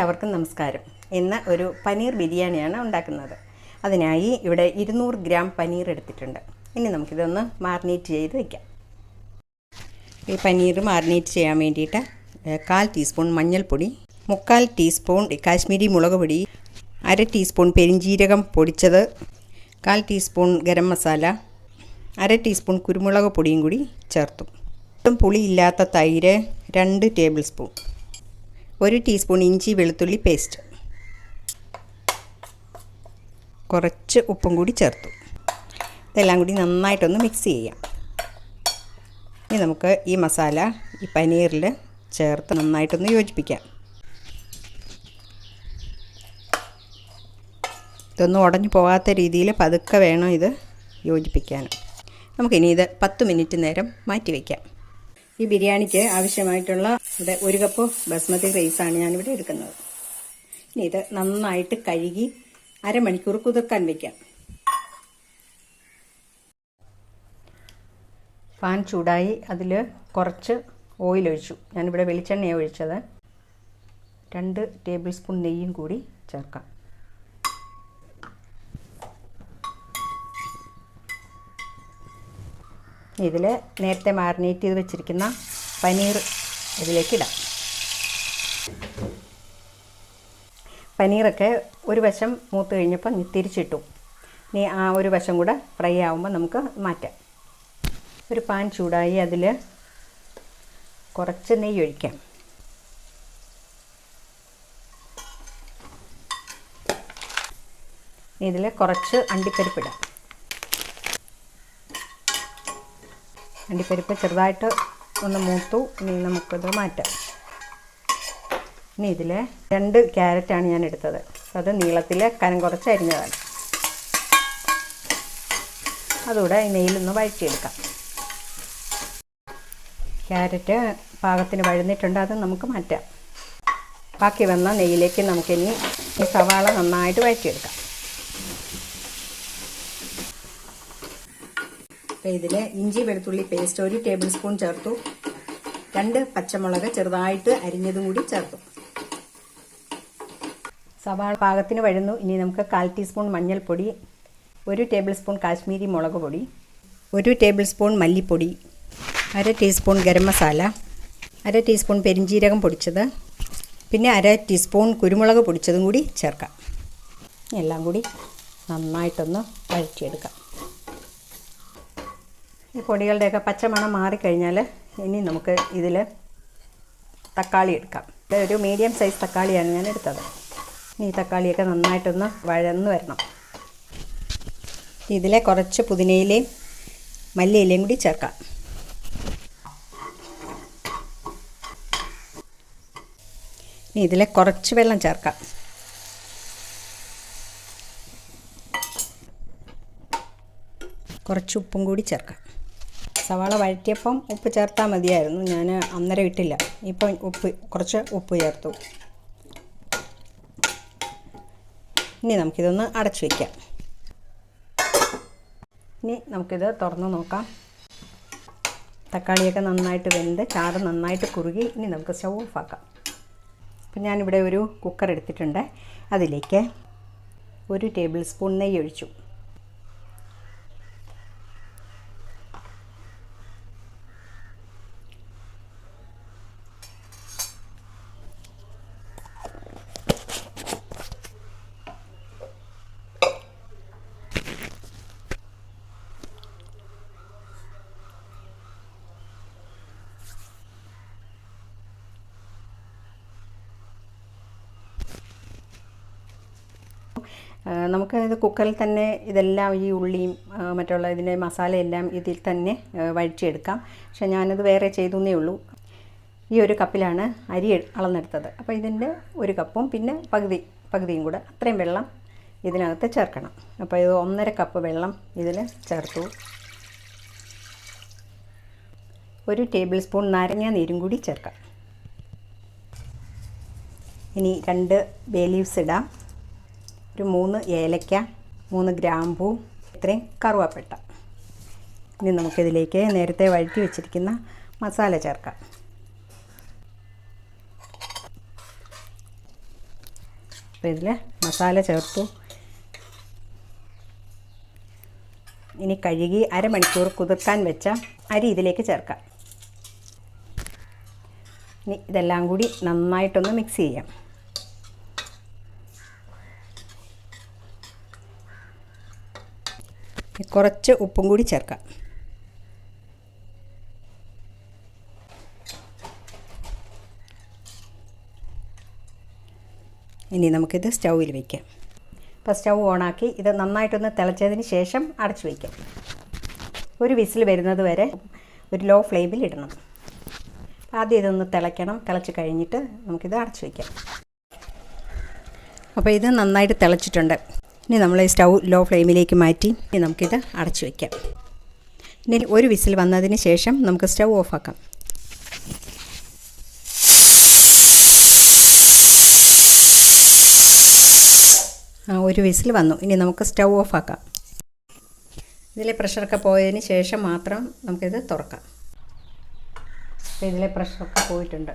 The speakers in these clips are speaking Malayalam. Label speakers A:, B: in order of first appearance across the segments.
A: എല്ലാവർക്കും നമസ്കാരം. ഇന്ന് ഒരു പനീർ ബിരിയാണിയാണ് ഉണ്ടാക്കുന്നത്. അതിനായി ഇവിടെ ഇരുന്നൂറ് ഗ്രാം പനീർ എടുത്തിട്ടുണ്ട്. ഇനി നമുക്കിതൊന്ന് മാറിനേറ്റ് ചെയ്ത് വയ്ക്കാം ഈ പനീർ മാറിനേറ്റ് ചെയ്യാൻ വേണ്ടിയിട്ട് കാൽ ടീസ്പൂൺ മഞ്ഞൾപ്പൊടി മുക്കാൽ ടീസ്പൂൺ കാശ്മീരി മുളക് പൊടി അര ടീസ്പൂൺ പെരിഞ്ജീരകം പൊടിച്ചത് കാൽ ടീസ്പൂൺ ഗരം മസാല അര ടീസ്പൂൺ കുരുമുളക് പൊടിയും കൂടി ചേർത്തു. പുളിയില്ലാത്ത തൈര് രണ്ട് ടേബിൾ സ്പൂൺ. ഒരു ടീസ്പൂൺ ഇഞ്ചി വെളുത്തുള്ളി പേസ്റ്റ്. കുറച്ച് ഉപ്പും കൂടി ചേർത്തു. ഇതെല്ലാം കൂടി നന്നായിട്ടൊന്ന് മിക്സ് ചെയ്യാം. ഇനി നമുക്ക് ഈ മസാല ഈ പനീറിൽ ചേർത്ത് നന്നായിട്ടൊന്ന് യോജിപ്പിക്കാം. ഇതൊന്നും ഉടഞ്ഞു പോകാത്ത രീതിയിൽ പതുക്കെ വേണം ഇത് യോജിപ്പിക്കാൻ. നമുക്കിനി ഇത് പത്ത് മിനിറ്റ് നേരം മാറ്റി വയ്ക്കാം ഈ ബിരിയാണിക്ക് ആവശ്യമായിട്ടുള്ള ഇവിടെ ഒരു കപ്പ് ബസ്മതി റൈസാണ് ഞാനിവിടെ എടുക്കുന്നത്. ഇനി ഇത് നന്നായിട്ട് കഴുകി അരമണിക്കൂർ കുതിർക്കാൻ വയ്ക്കാം പാൻ ചൂടായി അതിൽ കുറച്ച് ഓയിൽ ഒഴിച്ചു. ഞാനിവിടെ വെളിച്ചെണ്ണയാണ് ഒഴിച്ചത്. രണ്ട് ടേബിൾ സ്പൂൺ നെയ്യും കൂടി ചേർക്കാം. ഇതിൽ നേരത്തെ മാറിനേറ്റ് ചെയ്ത് വെച്ചിരിക്കുന്ന പനീർ ഇതിലേക്ക് ഇടാം പനീറൊക്കെ ഒരു വശം മൂത്ത് കഴിഞ്ഞപ്പോൾ ഇനി തിരിച്ചിട്ടു. ഇനി ആ ഒരു വശം കൂടെ ഫ്രൈ ആകുമ്പോൾ നമുക്ക് മാറ്റാം. ഒരു പാൻ ചൂടായി അതിൽ കുറച്ച് നെയ്യ് ഒഴിക്കാം. ഇതിൽ കുറച്ച് അണ്ടിപ്പരിപ്പിടാം. അണ്ടിപ്പരിപ്പ് ചെറുതായിട്ട് ഒന്ന് മൂത്തു ഇനി നമുക്കത് മാറ്റാം. ഇനി ഇതിൽ രണ്ട് ക്യാരറ്റാണ് ഞാൻ എടുത്തത്. അത് നീളത്തിൽ കനം കുറച്ച് അരിഞ്ഞതാണ് അതുകൂടെ നെയ്യിലൊന്ന് വഴറ്റിയെടുക്കാം. ക്യാരറ്റ് പാകത്തിന് വഴുന്നിട്ടുണ്ട് അത് നമുക്ക് മാറ്റാം. ബാക്കി വന്ന നെയ്യിലേക്ക് നമുക്കിനി ഈ സവാള നന്നായിട്ട് വഴറ്റിയെടുക്കാം. അപ്പോൾ ഇതിൽ ഇഞ്ചി വെളുത്തുള്ളി പേസ്റ്റ് ഒരു ടേബിൾ സ്പൂൺ ചേർത്തു. രണ്ട് പച്ചമുളക് ചെറുതായിട്ട് അരിഞ്ഞതും കൂടി ചേർത്തു. സവാള പാകത്തിന് വഴുന്നു. ഇനി നമുക്ക് കാൽ ടീസ്പൂൺ മഞ്ഞൾപ്പൊടി ഒരു ടേബിൾ സ്പൂൺ കാശ്മീരി മുളക് പൊടി ഒരു ടേബിൾ സ്പൂൺ മല്ലിപ്പൊടി അര ടീസ്പൂൺ ഗരം മസാല അര ടീസ്പൂൺ പെരിഞ്ജീരകം പൊടിച്ചത് പിന്നെ അര ടീസ്പൂൺ കുരുമുളക് പൊടിച്ചതും കൂടി ചേർക്കാം. എല്ലാം കൂടി നന്നായിട്ടൊന്ന് വഴറ്റിയെടുക്കാം. ഈ പൊടികളുടെയൊക്കെ പച്ചമണം മാറിക്കഴിഞ്ഞാൽ ഇനി നമുക്ക് ഇതിൽ തക്കാളി എടുക്കാം. ഒരു മീഡിയം സൈസ് തക്കാളിയാണ് ഞാൻ എടുത്തത്. ഇനി ഈ തക്കാളിയൊക്കെ നന്നായിട്ടൊന്ന് വഴന്ന് വരണം. ഇതിലെ കുറച്ച് പുതിനയിലയും മല്ലിയിലയും കൂടി ചേർക്കാം. ഇനി ഇതിലെ കുറച്ച് വെള്ളം ചേർക്കാം. കുറച്ച് ഉപ്പും കൂടി ചേർക്കാം. സവാള വഴറ്റിയപ്പം ഉപ്പ് ചേർത്താൽ മതിയായിരുന്നു. ഞാൻ അന്നേരം ഇട്ടില്ല. ഇപ്പം ഉപ്പ് കുറച്ച് ഉപ്പ് ചേർത്തു. ഇനി നമുക്കിതൊന്ന് അടച്ചു വയ്ക്കാം ഇനി നമുക്കിത് തുറന്ന് നോക്കാം. തക്കാളിയൊക്കെ നന്നായിട്ട് വെന്ത് ചാറ് നന്നായിട്ട് കുറുകി ഇനി നമുക്ക് സ്റ്റൗ ഓഫാക്കാം അപ്പം ഞാനിവിടെ ഒരു കുക്കർ എടുത്തിട്ടുണ്ട്. അതിലേക്ക് ഒരു ടേബിൾ സ്പൂൺ നെയ്യ് ഒഴിച്ചു. നമുക്ക് ഇത് കുക്കറിൽ തന്നെ ഇതെല്ലാം ഈ ഉള്ളിയും മറ്റുള്ള ഇതിന്റെ മസാലയെല്ലാം ഇതിൽ തന്നെ വഴിച്ചെടുക്കാം പക്ഷേ ഞാനത് വേറെ ചെയ്തു എന്നേ ഉള്ളൂ. ഈ ഒരു കപ്പിലാണ് അരി അളന്നെടുത്തത്. അപ്പോൾ ഇതിന്റെ ഒരു കപ്പും പിന്നെ പകുതി പകുതിയും കൂടെ അത്രയും വെള്ളം ഇതിനകത്ത് ചേർക്കണം. അപ്പോൾ ഇത് ഒന്നര കപ്പ് വെള്ളം ഇതിൽ ചേർത്തു. ഒരു ടേബിൾ സ്പൂൺ നാരങ്ങ നീരും കൂടി ചേർക്കാം. ഇനി രണ്ട് ബേ ലീവ്സ് ഇടാം. ഒരു മൂന്ന് ഏലക്ക മൂന്ന് ഗ്രാമ്പൂ ഇത്രയും കറുവാപ്പട്ട. ഇനി നമുക്കിതിലേക്ക് നേരത്തെ വഴറ്റി വെച്ചിരിക്കുന്ന മസാല ചേർക്കാം. അപ്പോൾ ഇതിൽ മസാല ചേർത്തു. ഇനി കഴുകി അരമണിക്കൂർ കുതിർക്കാൻ വെച്ച അരി ഇതിലേക്ക് ചേർക്കാം. ഇനി ഇതെല്ലാം കൂടി നന്നായിട്ടൊന്ന് മിക്സ് ചെയ്യാം. കുറച്ച് ഉപ്പും കൂടി ചേർക്കാം. ഇനി നമുക്കിത് സ്റ്റൗവിൽ വയ്ക്കാം അപ്പോൾ സ്റ്റൗ ഓണാക്കി ഇത് നന്നായിട്ടൊന്ന് തിളച്ചതിന് ശേഷം അടച്ചു വയ്ക്കാം ഒരു വിസിൽ വരുന്നത് വരെ ഒരു ലോ ഫ്ലെയിമിൽ ഇടണം. ആദ്യം ഇതൊന്ന് തിളയ്ക്കണം. തിളച്ച് കഴിഞ്ഞിട്ട് നമുക്കിത് അടച്ചു വയ്ക്കാം അപ്പോൾ ഇത് നന്നായിട്ട് തിളച്ചിട്ടുണ്ട്. ഇനി നമ്മൾ സ്റ്റൗ ലോ ഫ്ലെയിമിലേക്ക് മാറ്റി ഇനി നമുക്കിത് അടച്ചു വയ്ക്കാം ഇനി ഒരു വിസിൽ വന്നതിന് ശേഷം നമുക്ക് സ്റ്റൗ ഓഫാക്കാം ആ ഒരു വിസിൽ വന്നു. ഇനി നമുക്ക് സ്റ്റൗ ഓഫാക്കാം ഇതിലെ പ്രഷറൊക്കെ പോയതിന് ശേഷം മാത്രം നമുക്കിത് തുറക്കാം. ഇതിലെ പ്രഷറൊക്കെ പോയിട്ടുണ്ട്.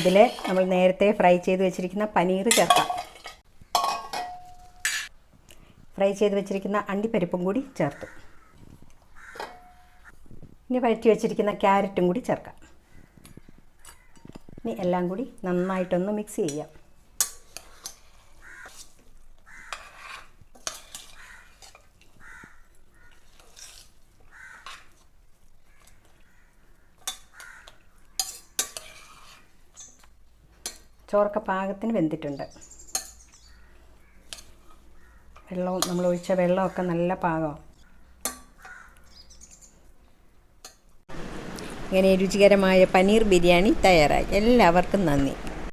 A: ഇതിൽ നമ്മൾ നേരത്തെ ഫ്രൈ ചെയ്ത് വെച്ചിരിക്കുന്ന പനീർ ചേർക്കാം. ഫ്രൈ ചെയ്ത് വെച്ചിരിക്കുന്ന അണ്ടിപ്പരിപ്പും കൂടി ചേർത്തു. ഇനി വഴറ്റി വെച്ചിരിക്കുന്ന ക്യാരറ്റും കൂടി ചേർക്കാം. ഇനി എല്ലാം കൂടി നന്നായിട്ടൊന്ന് മിക്സ് ചെയ്യാം. ചോറൊക്കെ പാകത്തിന് വെന്തിട്ടുണ്ട്. വെള്ളവും നമ്മൾ ഒഴിച്ച വെള്ളമൊക്കെ നല്ല പാകമാണ് ഇങ്ങനെ രുചികരമായ പനീർ ബിരിയാണി തയ്യാറായി. എല്ലാവർക്കും നന്ദി.